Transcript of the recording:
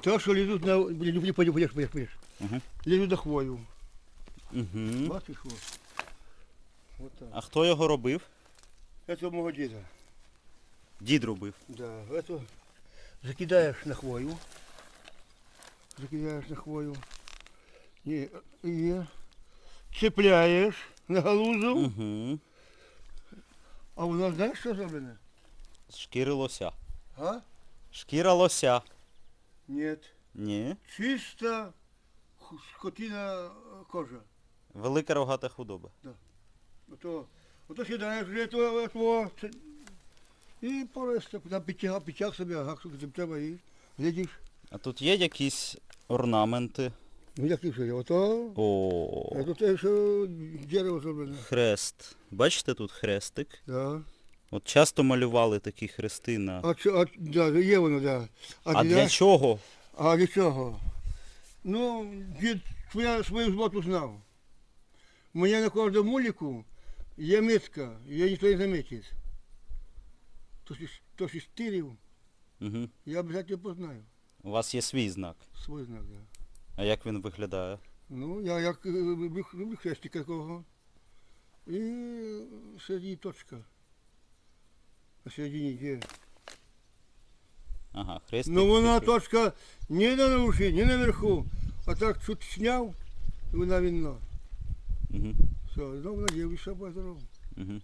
То, що лізуть на... Пойдеш, пойдеш, пойдеш, пойдеш. Угу. Лізуть на хвою. Угу. Бачиш що? Вот так. А хто його робив? Це мого діда. Дід робив. Да, это закидаешь на хвою. Закидаешь на хвою. И, и цепляешь на галузу. Угу. А у нас знаєш, що зроблене? З шкіри лося. А? Шкіра лося. Нет. Ні. Чиста скотина е, кожа. Велика рогата худоба. Ото, ото сідаєш вже то, то, це, і просто там підтяг, підтяг собі, що тобі треба, і глядиш. А тут є якісь орнаменти. Ну як і все, ото, О, це те, що дерево зроблене. хрест. Бачите тут хрестик? Да. От часто малювали такі хрести на. А, чо- а, да, є воно, да. А для, для чого? а для чого? Ну, дід своя, свою зботу знав. У мене на кожному муліку є митка, її ніхто не замітить. То, що- то що стилів, Угу. я обов'язково познаю. У вас є свій знак. Свій знак, да. А як він виглядає? Ну, я як е, люблю, люблю хрестика такого. І середині точка. На середині є. Ага, хрестик. Ну вона такий. точка не на уші, не наверху, а так чуть сняв, і вона вінно. Мгм. Все, ну вона дівчина буде здорова. Мгм.